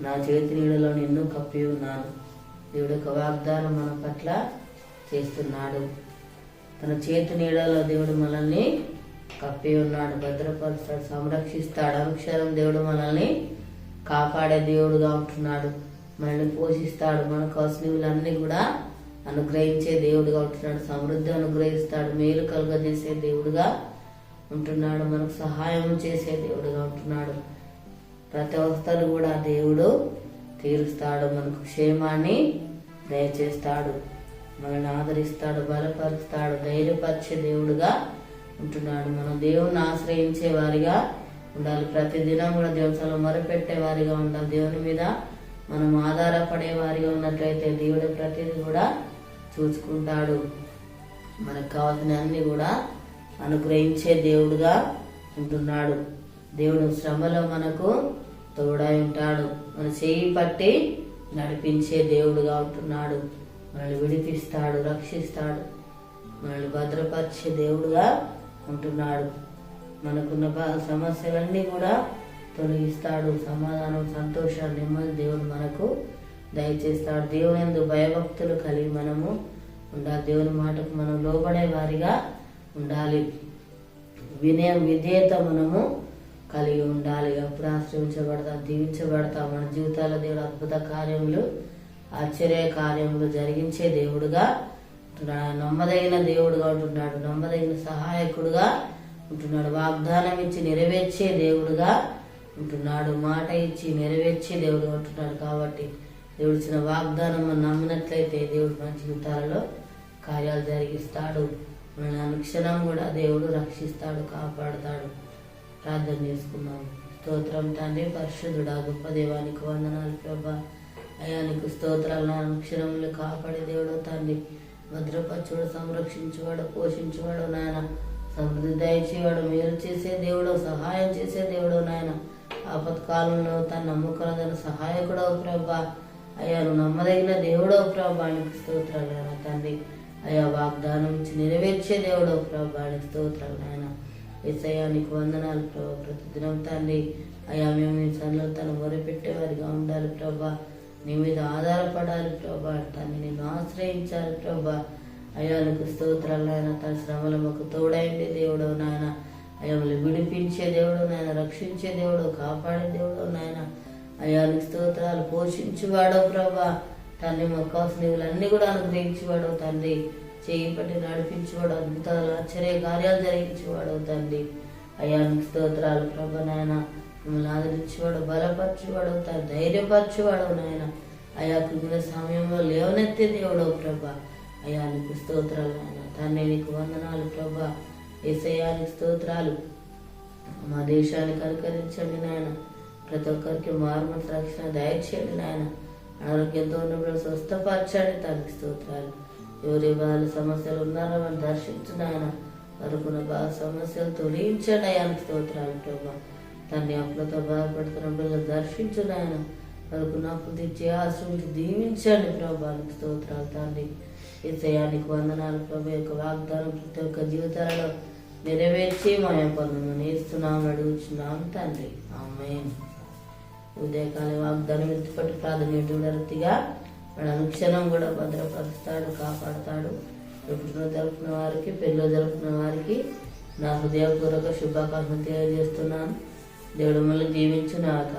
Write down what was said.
నా చేతి నీడలో నిన్ను కప్పి ఉన్నాను. దేవుడు యొక్క వాగ్దానం మన పట్ల చేస్తున్నాడు. తన చేతి నీడలో దేవుడు మనల్ని కప్పి ఉన్నాడు. భద్రపరుస్తాడు సంరక్షిస్తాడు. అనుక్షరం దేవుడు మనల్ని కాపాడే దేవుడుగా ఉంటున్నాడు. మనల్ని పోషిస్తాడు. మన కావాల్సినవన్నీ కూడా అనుగ్రహించే దేవుడుగా ఉంటున్నాడు. సమృద్ధి అనుగ్రహిస్తాడు. మేలు కలుగజేసే దేవుడుగా ఉంటున్నాడు. మనకు సహాయం చేసే దేవుడుగా ఉంటున్నాడు. ప్రతి అవస్థలు కూడా దేవుడు తీరుస్తాడు. మనకు క్షేమాన్ని దయచేస్తాడు. మనల్ని ఆదరిస్తాడు బలపరుస్తాడు ధైర్యపరిచే దేవుడుగా ఉంటున్నాడు. మనం దేవుణ్ణి ఆశ్రయించే వారిగా ఉండాలి. ప్రతి దినం కూడా దేవుని మొరపెట్టే వారిగా ఉండాలి. దేవుని మీద మనం ఆధారపడే వారిగా ఉన్నట్లయితే దేవుడు ప్రతిది కూడా చూసుకుంటాడు. మనకు కావాల్సిన అన్ని కూడా అనుగ్రహించే దేవుడుగా ఉంటున్నాడు. దేవుడు శ్రమలో మనకు తోడై ఉంటాడు. మన చేయి పట్టి నడిపించే దేవుడుగా ఉంటున్నాడు. మనల్ని విడిపిస్తాడు రక్షిస్తాడు. మనల్ని భద్రపరిచే దేవుడుగా ఉంటున్నాడు. మనకున్న సమస్యలన్నీ కూడా తొలగిస్తాడు. సమాధానం సంతోషాన్ని నెమ్మది దేవుడు మనకు దయచేస్తాడు. దేవుని ఎందు భయభక్తులు కలిగి మనము ఉండాలి. దేవుని మాటకు మనం లోబడే వారిగా ఉండాలి. వినయం విధేయత మనము కలిగి ఉండాలి. అప్పుడు ఆశ్రయించబడతాం? దీవించబడతాం. మన జీవితాల్లో దేవుడు అద్భుత కార్యములు ఆశ్చర్య కార్యములు జరిగించే దేవుడుగా ఉంటున్నాడు. నమ్మదగిన దేవుడుగా ఉంటున్నాడు. నమ్మదగిన సహాయకుడుగా ఉంటున్నాడు. వాగ్దానం ఇచ్చి నెరవేర్చే దేవుడుగా ఉంటున్నాడు. మాట ఇచ్చి నెరవేర్చే దేవుడుగా ఉంటున్నాడు. కాబట్టి దేవుడు ఇచ్చిన వాగ్దానం మనం నమ్మినట్లయితే దేవుడు మన జీవితాలలో కార్యాలు జరిగిస్తాడు. మన అనుక్షణం కూడా దేవుడు రక్షిస్తాడు కాపాడుతాడు. ప్రార్థన చేసుకున్నాం. స్తోత్రం తండ్రి పరిశుద్ధుడా గొప్ప దేవానికి వందనాలు ప్రభా. అయానికి స్తోత్రాలను నా అనుక్షణములు కాపాడే దేవుడు తండ్రి. భద్రపరచుడు సంరక్షించేవాడు పోషించేవాడు నాయన. సమృద్ధి దయచేవాడు మేలు చేసే దేవుడు సహాయం చేసే దేవుడు నాయన. ఆపత్కాలంలో తన నమ్మకం సహాయకుడవు ప్రభా. అయ్యాను నమ్మదగిన దేవుడో ప్రభానికి స్తోత్రాలు నాయన తండ్రి. అయ్యా వాగ్దానం నుంచి నెరవేర్చే దేవుడో ప్రభానికి స్తోత్రాలు నాయన. ఏసయానికి వందనాలు ప్రభా. ప్రతిదినం తండ్రి అయ్యా మేము నీ సన్నిలో తను మొరపెట్టే వారిగా ఉండాలి ప్రభా. నీ మీద ఆధారపడాలి ప్రభా. తండ్రి నేను ఆశ్రయించాలి ప్రభా. అయ్యా నీకు స్తోత్రాలు నాయన. తన శ్రమల మాకు తోడైంది దేవుడు నాయన. అయ్యా విడిపించే దేవుడు నాయన. రక్షించే దేవుడు కాపాడే దేవుడు నాయన. అయ్యా నీకు స్తోత్రాలు పోషించేవాడో ప్రభా. తండ్రి మాకు కావాల్సిన అన్నీ కూడా అనుగ్రహించేవాడు తండ్రి. చేయి నడిపించేవాడు అద్భుతాలు ఆశ్చర్య కార్యాలు జరిగించేవాడు తండ్రి. అయ్యా నీకు స్తోత్రాలు ప్రభా నాయన. మిమ్మల్ని ఆదరించేవాడు బలపరిచేవాడు తన ధైర్యపరచేవాడు నాయన. అయా కృంగిన సమయంలో లేవనెత్తే దేవుడు ప్రభా. అయ్యా నీకు స్తోత్రాలు నాయన. తండ్రి నీకు వందనాలు ప్రభా. ఏసయ్యానికి స్తోత్రాలు. మా దేశానికి అనుకరించండి నాయన. ప్రతి ఒక్కరికి మార్మత రక్షణ దయచేయండి నాయన. ఆరోగ్యంతో ఉన్నప్పుడు స్వస్థపరచండి తనకి స్తోత్రాలు. ఎవరి వాళ్ళ సమస్యలు ఉన్నారో వాళ్ళు దర్శించు నాయన వరకున్న బాగా సమస్యలు తొలగించండి అయ్యానికి స్తోత్రాలు ప్రభా తన్ని అప్పులతో బాధపడుతున్న. పిల్లలు దర్శించు నాయన వరకున్న అప్పులు తెచ్చి ఆశ్రమించి దీవించండి ప్రభానికి స్తోత్రాలు తండ్రి ఇసయానికి వందనాలు ప్రభు యొక్క వాగ్దానం ప్రతి ఒక్క జీవితాలలో నెరవేర్చి మా యొక్క నేస్తున్నాం అడుగుచున్నాం తండ్రి ఆమె ఉదయకాల వాగ్దానం ఎత్తుపట్టి ప్రాధాన్యత వాడు అనుక్షణం కూడా భద్రపరుస్తాడు కాపాడుతాడు. ఎప్పుడు జరుపుకున్న వారికి పెళ్ళి జరుపుకున్న వారికి నా హృదయపూర్వక శుభాకాంక్షలు తెలియజేస్తున్నాను. దేవుడు మళ్ళీ జీవించునాక